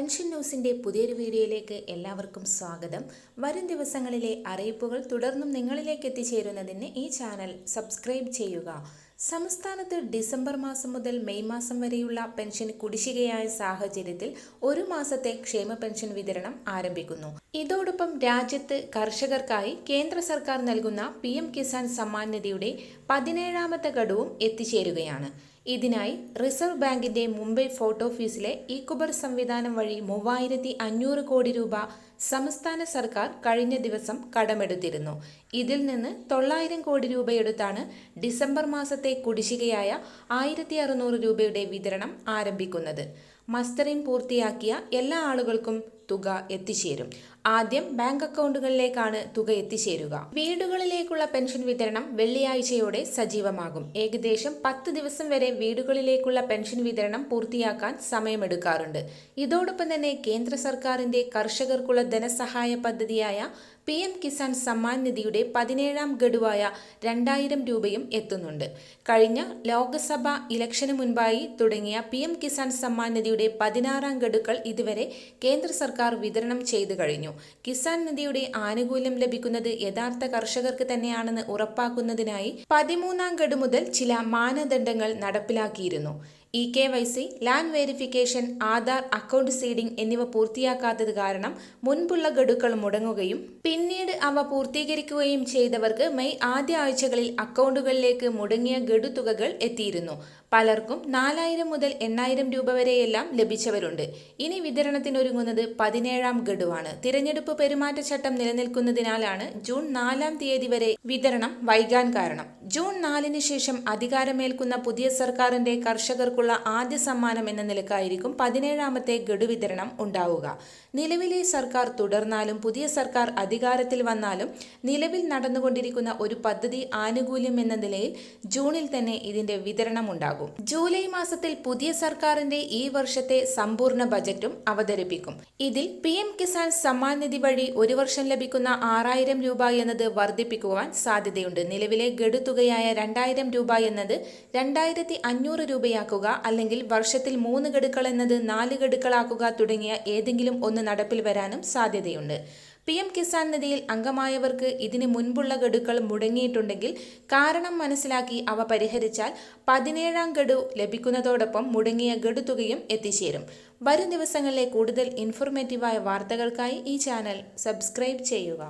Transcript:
Pension ന്യൂസിന്റെ പുതിയൊരു വീഡിയോയിലേക്ക് എല്ലാവർക്കും സ്വാഗതം. വരും ദിവസങ്ങളിലെ അറിയിപ്പുകൾ തുടർന്നും നിങ്ങളിലേക്ക് എത്തിച്ചേരുന്നതിന് ഈ ചാനൽ സബ്സ്ക്രൈബ് ചെയ്യുക. സംസ്ഥാനത്ത് ഡിസംബർ മാസം മുതൽ മെയ് മാസം വരെയുള്ള പെൻഷൻ കുടിശ്ശികയായ സാഹചര്യത്തിൽ ഒരു മാസത്തെ ക്ഷേമ പെൻഷൻ വിതരണം ആരംഭിക്കുന്നു. ഇതോടൊപ്പം രാജ്യത്ത് കർഷകർക്കായി കേന്ദ്ര സർക്കാർ നൽകുന്ന പി കിസാൻ സമ്മാൻ നിധിയുടെ പതിനേഴാമത്തെ ഘടവും എത്തിച്ചേരുകയാണ്. ഇതിനായി റിസർവ് ബാങ്കിന്റെ മുംബൈ ഫോർട്ട് ഓഫീസിലെ ഇക്കുബർ സംവിധാനം വഴി മൂവായിരത്തി അഞ്ഞൂറ് കോടി രൂപ സംസ്ഥാന സർക്കാർ കഴിഞ്ഞ ദിവസം കടമെടുത്തിരുന്നു. ഇതിൽ നിന്ന് തൊള്ളായിരം കോടി രൂപയെടുത്താണ് ഡിസംബർ മാസത്തെ കുടിശ്ശികയായ ആയിരത്തി അറുന്നൂറ് രൂപയുടെ വിതരണം ആരംഭിക്കുന്നത്. മസ്റ്ററിംഗ് പൂർത്തിയാക്കിയ എല്ലാ ആളുകൾക്കും തുക എത്തിച്ചേരും. ആദ്യം ബാങ്ക് അക്കൗണ്ടുകളിലേക്കാണ് തുക എത്തിച്ചേരുക. വീടുകളിലേക്കുള്ള പെൻഷൻ വിതരണം വെള്ളിയാഴ്ചയോടെ സജീവമാകും. ഏകദേശം പത്ത് ദിവസം വരെ വീടുകളിലേക്കുള്ള പെൻഷൻ വിതരണം പൂർത്തിയാക്കാൻ സമയമെടുക്കാറുണ്ട്. ഇതോടൊപ്പം തന്നെ കേന്ദ്ര സർക്കാരിന്റെ കർഷകർക്കുള്ള ധനസഹായ പദ്ധതിയായ പി എം കിസാൻ സമ്മാൻ നിധിയുടെ പതിനേഴാം ഗഡുവായ രണ്ടായിരം രൂപയും എത്തുന്നുണ്ട്. കഴിഞ്ഞ ലോക്സഭ ഇലക്ഷന് മുൻപായി തുടങ്ങിയ പി എം കിസാൻ സമ്മാൻ നിധിയുടെ പതിനാറാം ഗഡുക്കൾ ഇതുവരെ കേന്ദ്ര സർക്കാർ വിതരണം ചെയ്തു കഴിഞ്ഞു. കിസാൻ നിധിയുടെ ആനുകൂല്യം ലഭിക്കുന്നത് യഥാർത്ഥ കർഷകർക്ക് തന്നെയാണെന്ന് ഉറപ്പാക്കുന്നതിനായി പതിമൂന്നാം ഗഡു മുതൽ ചില മാനദണ്ഡങ്ങൾ നടപ്പിലാക്കിയിരുന്നു. E K Y C land verification Aadhaar account seeding എന്നിവ പൂർത്തിയാക്കാത്തത് കാരണം മുൻപുള്ള ഗഡുക്കൾ മുടങ്ങുകയും പിന്നീട് അവ പൂർത്തീകരിക്കുകയും ചെയ്തവർക്ക് മെയ് ആദ്യ ആഴ്ചകളിൽ അക്കൗണ്ടുകളിലേക്ക് മുടങ്ങിയ ഗഡു തുകകൾ എത്തിയിരുന്നു. പലർക്കും നാലായിരം മുതൽ എണ്ണായിരം രൂപ വരെയെല്ലാം ലഭിച്ചവരുണ്ട്. ഇനി വിതരണത്തിനൊരുങ്ങുന്നത് പതിനേഴാം ഗഡുവാണ്. തിരഞ്ഞെടുപ്പ് പെരുമാറ്റച്ചട്ടം നിലനിൽക്കുന്നതിനാലാണ് ജൂൺ നാലാം തീയതി വരെ വിതരണം വൈകാൻ കാരണം. ജൂൺ നാലിന് ശേഷം അധികാരമേൽക്കുന്ന പുതിയ സർക്കാരിന്റെ കർഷകർക്കുള്ള ആദ്യ സമ്മാനം എന്ന നിലക്കായിരിക്കും പതിനേഴാമത്തെ ഗഡു വിതരണം ഉണ്ടാവുക. നിലവിലെ സർക്കാർ തുടർന്നാലും പുതിയ സർക്കാർ അധികാരത്തിൽ വന്നാലും നിലവിൽ നടന്നുകൊണ്ടിരിക്കുന്ന ഒരു പദ്ധതി ആനുകൂല്യം എന്ന നിലയിൽ ജൂണിൽ തന്നെ ഇതിന്റെ വിതരണം ഉണ്ടാകും. ജൂലൈ മാസത്തിൽ പുതിയ സർക്കാരിന്റെ ഈ വർഷത്തെ സമ്പൂർണ ബജറ്റും അവതരിപ്പിക്കും. ഇതിൽ പി എം കിസാൻ സമ്മാൻ നിധി വഴി ഒരു വർഷം ലഭിക്കുന്ന ആറായിരം രൂപ എന്നത് വർദ്ധിപ്പിക്കുവാൻ സാധ്യതയുണ്ട്. നിലവിലെ ഗഡുതുകയായ രണ്ടായിരം രൂപ എന്നത് രണ്ടായിരത്തി അഞ്ഞൂറ് രൂപയാക്കുക അല്ലെങ്കിൽ വർഷത്തിൽ മൂന്ന് ഗഡുക്കൾ എന്നത് നാല് ഗഡുക്കളാക്കുക തുടങ്ങിയ ഏതെങ്കിലും ഒന്ന് നടപ്പിൽ വരാനും സാധ്യതയുണ്ട്. പി എം കിസാൻ നിധിയിൽ അംഗമായവർക്ക് ഇതിന് മുൻപുള്ള ഗഡുക്കൾ മുടങ്ങിയിട്ടുണ്ടെങ്കിൽ കാരണം മനസ്സിലാക്കി അവ പരിഹരിച്ചാൽ പതിനേഴാം ഗഡു ലഭിക്കുന്നതോടൊപ്പം മുടങ്ങിയ ഗഡു തുകയും എത്തിച്ചേരും. വരും ദിവസങ്ങളിലെ കൂടുതൽ ഇൻഫോർമേറ്റീവായ വാർത്തകൾക്കായി ഈ ചാനൽ സബ്സ്ക്രൈബ് ചെയ്യുക.